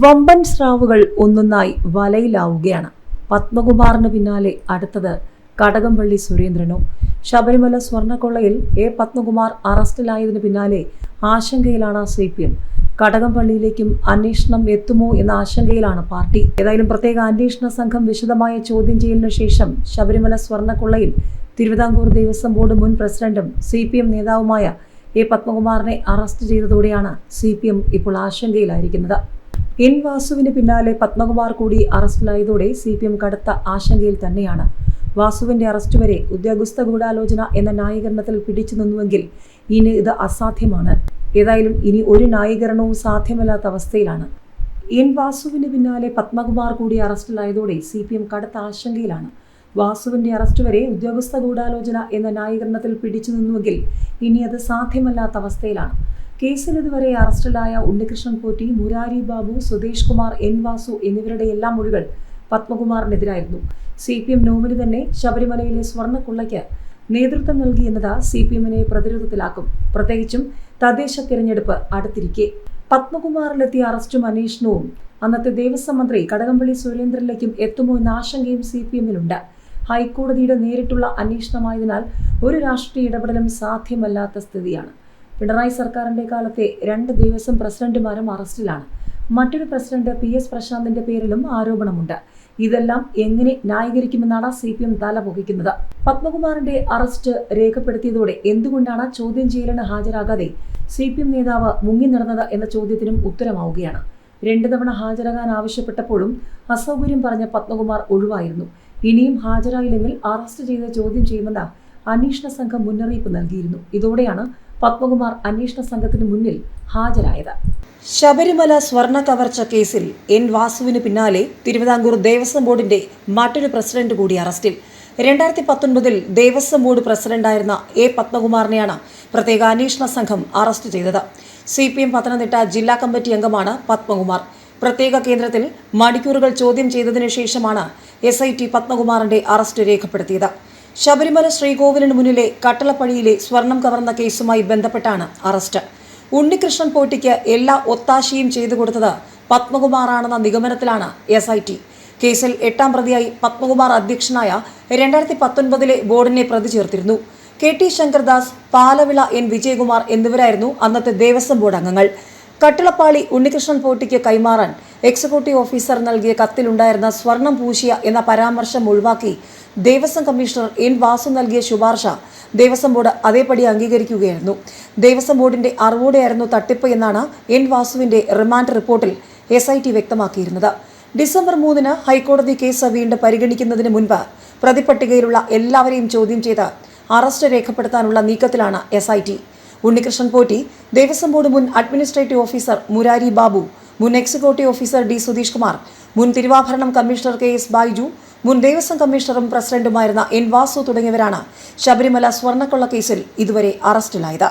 വമ്പൻ സ്രാവുകൾ ഒന്നൊന്നായി വലയിലാവുകയാണ്. പത്മകുമാറിന് പിന്നാലെ അടുത്തത് കടകംപള്ളി സുരേന്ദ്രനോ. ശബരിമല സ്വർണക്കൊള്ളയിൽ എ പത്മകുമാർ അറസ്റ്റിലായതിനു പിന്നാലെ ആശങ്കയിലാണ് സി പി എം. കടകംപള്ളിയിലേക്കും അന്വേഷണം എത്തുമോ എന്ന ആശങ്കയിലാണ് പാർട്ടി. ഏതായാലും പ്രത്യേക അന്വേഷണ സംഘം വിശദമായ ചോദ്യം ചെയ്യലിനു ശേഷം ശബരിമല സ്വർണക്കൊള്ളയിൽ തിരുവിതാംകൂർ ദേവസ്വം ബോർഡ് മുൻ പ്രസിഡന്റും സി പി എം നേതാവുമായ എ പത്മകുമാറിനെ അറസ്റ്റ് ചെയ്തതോടെയാണ് സി പി എം ഇപ്പോൾ ആശങ്കയിലായിരിക്കുന്നത്. എൻ വാസുവിന് പിന്നാലെ പത്മകുമാർ കൂടി അറസ്റ്റിലായതോടെ സി പി എം കടുത്ത ആശങ്കയിൽ തന്നെയാണ്. വാസുവിന്റെ അറസ്റ്റ് വരെ ഉദ്യോഗസ്ഥ ഗൂഢാലോചന എന്ന ന്യായീകരണത്തിൽ പിടിച്ചു നിന്നുവെങ്കിൽ ഇനി ഇത് അസാധ്യമാണ്. ഏതായാലും ഇനി ഒരു ന്യായീകരണവും സാധ്യമല്ലാത്ത അവസ്ഥയിലാണ്. എൻ വാസുവിന് പിന്നാലെ പത്മകുമാർ കൂടി അറസ്റ്റിലായതോടെ സി പി എം കടുത്ത ആശങ്കയിലാണ്. വാസുവിന്റെ അറസ്റ്റ് വരെ ഉദ്യോഗസ്ഥ ഗൂഢാലോചന എന്ന ന്യായീകരണത്തിൽ പിടിച്ചു നിന്നുവെങ്കിൽ ഇനി അത് സാധ്യമല്ലാത്ത അവസ്ഥയിലാണ്. കേസിൽ ഇതുവരെ അറസ്റ്റിലായ ഉണ്ണികൃഷ്ണൻ പോറ്റി മുരാരി ബാബു സുധേഷ് കുമാർ എൻ വാസു എന്നിവരുടെ എല്ലാ മൊഴികൾ പത്മകുമാറിനെതിരായിരുന്നു. സി പി എം നോമിനി തന്നെ ശബരിമലയിലെ സ്വർണക്കൊള്ളയ്ക്ക് നേതൃത്വം നൽകി എന്നത് സി പി എമ്മിനെ പ്രതിരോധത്തിലാക്കും. പ്രത്യേകിച്ചും തദ്ദേശ തിരഞ്ഞെടുപ്പ് അടുത്തിരിക്കെ. പത്മകുമാറിലെത്തിയ അറസ്റ്റും അന്വേഷണവും അന്നത്തെ ദേവസ്വം മന്ത്രി കടകംപള്ളി സുരേന്ദ്രനിലേക്കും എത്തുമോ എന്ന ആശങ്കയും സി പി എമ്മിലുണ്ട് ഹൈക്കോടതിയുടെ നേരിട്ടുള്ള അന്വേഷണമായതിനാൽ ഒരു രാഷ്ട്രീയ ഇടപെടലും സാധ്യമല്ലാത്ത സ്ഥിതിയാണ്. പിണറായി സർക്കാരിന്റെ കാലത്തെ രണ്ട് ദേവസ്വം പ്രസിഡന്റുമാരും അറസ്റ്റിലാണ്. മറ്റൊരു പ്രസിഡന്റ് പി എസ് പ്രശാന്തിന്റെ പേരിലും ആരോപണമുണ്ട്. ഇതെല്ലാം എങ്ങനെ ന്യായീകരിക്കുമെന്നാണ് സി പി എം തല പുകയ്ക്കുന്നത് പത്മകുമാറിന്റെ അറസ്റ്റ് രേഖപ്പെടുത്തിയതോടെ എന്തുകൊണ്ടാണ് ചോദ്യം ചെയ്യലിന് ഹാജരാകാതെ സി പി എം നേതാവ് മുങ്ങി നടന്നത് എന്ന ചോദ്യത്തിനും ഉത്തരമാവുകയാണ്. രണ്ടു തവണ ഹാജരാകാൻ ആവശ്യപ്പെട്ടപ്പോഴും അസൗകര്യം പറഞ്ഞ പത്മകുമാർ ഒഴിവായിരുന്നു. ഇനിയും ഹാജരായില്ലെങ്കിൽ അറസ്റ്റ് ചെയ്ത് ചോദ്യം ചെയ്യുമെന്ന് അന്വേഷണ സംഘം മുന്നറിയിപ്പ് നൽകിയിരുന്നു. ഇതോടെയാണ് പത്മകുമാർ അന്വേഷണ സംഘത്തിന് മുന്നിൽ ഹാജരായത്. ശബരിമല സ്വർണ കവർച്ച കേസിൽ എൻ വാസുവിന് പിന്നാലെ തിരുവിതാംകൂർ ദേവസ്വം ബോർഡിന്റെ മറ്റൊരു പ്രസിഡന്റ് കൂടി അറസ്റ്റിൽ. രണ്ടായിരത്തി പത്തൊൻപതിൽ ദേവസ്വം ബോർഡ് പ്രസിഡന്റായിരുന്ന എ പത്മകുമാറിനെയാണ് പ്രത്യേക അന്വേഷണ സംഘം അറസ്റ്റ് ചെയ്തത്. സി പി എം പത്തനംതിട്ട ജില്ലാ കമ്മിറ്റി അംഗമാണ് പത്മകുമാർ. പ്രത്യേക കേന്ദ്രത്തിൽ മണിക്കൂറുകൾ ചോദ്യം ചെയ്തതിനു ശേഷമാണ് എസ് ഐ ടി പത്മകുമാറിന്റെ അറസ്റ്റ് രേഖപ്പെടുത്തിയത്. ശബരിമല ശ്രീകോവിലിന് മുന്നിലെ കട്ടളപ്പടിയിലെ സ്വർണം കവർന്ന കേസുമായി ബന്ധപ്പെട്ടാണ് അറസ്റ്റ്. ഉണ്ണികൃഷ്ണൻ പോട്ടിക്ക് എല്ലാ ഒത്താശയും ചെയ്തു കൊടുത്തത് പത്മകുമാറാണെന്ന നിഗമനത്തിലാണ് എസ് ഐ ടി കേസിൽ എട്ടാം പ്രതിയായി പത്മകുമാർ അധ്യക്ഷനായ രണ്ടായിരത്തി പത്തൊൻപതിലെ ബോർഡിനെ പ്രതി ചേർത്തിരുന്നു. K T Sankardas Palavila N Vijayakumar എന്നിവരായിരുന്നു അന്നത്തെ ദേവസ്വം ബോർഡ് അംഗങ്ങൾ. കട്ടിളപ്പാളി ഉണ്ണികൃഷ്ണൻ പോട്ടിക്ക് കൈമാറാൻ എക്സിക്യൂട്ടീവ് ഓഫീസർ നൽകിയ കത്തിലുണ്ടായിരുന്ന സ്വർണം പൂശിയ എന്ന പരാമർശം ഒഴിവാക്കി ദേവസ്വം കമ്മീഷണർ എൻ വാസു നൽകിയ ശുപാർശ ദേവസ്വം ബോർഡ് അതേപടി അംഗീകരിക്കുകയായിരുന്നു. ദേവസ്വം ബോർഡിന്റെ അറിവോടെയായിരുന്നു തട്ടിപ്പ് എന്നാണ് N വാസുവിന്റെ remand report S I T വ്യക്തമാക്കിയിരുന്നത്. December മൂന്നിന് ഹൈക്കോടതി കേസ് വീണ്ടും പരിഗണിക്കുന്നതിന് മുൻപ് പ്രതിപട്ടികയിലുള്ള എല്ലാവരെയും ചോദ്യം ചെയ്ത് അറസ്റ്റ് രേഖപ്പെടുത്താനുള്ള നീക്കത്തിലാണ് S I T Unnikrishnan Potti Devaswom board മുൻ അഡ്മിനിസ്ട്രേറ്റീവ് ഓഫീസർ മുരാരി ബാബു മുൻ executive officer D Sudheesh Kumar മുൻ തിരുവാഭരണം കമ്മീഷണർ കെ എസ് ബൈജു മുൻ ദേവസ്വം കമ്മീഷണറും പ്രസിഡന്റുമായിരുന്ന എൻ വാസു തുടങ്ങിയവരാണ് ശബരിമല സ്വർണക്കൊള്ള കേസിൽ ഇതുവരെ അറസ്റ്റിലായത്.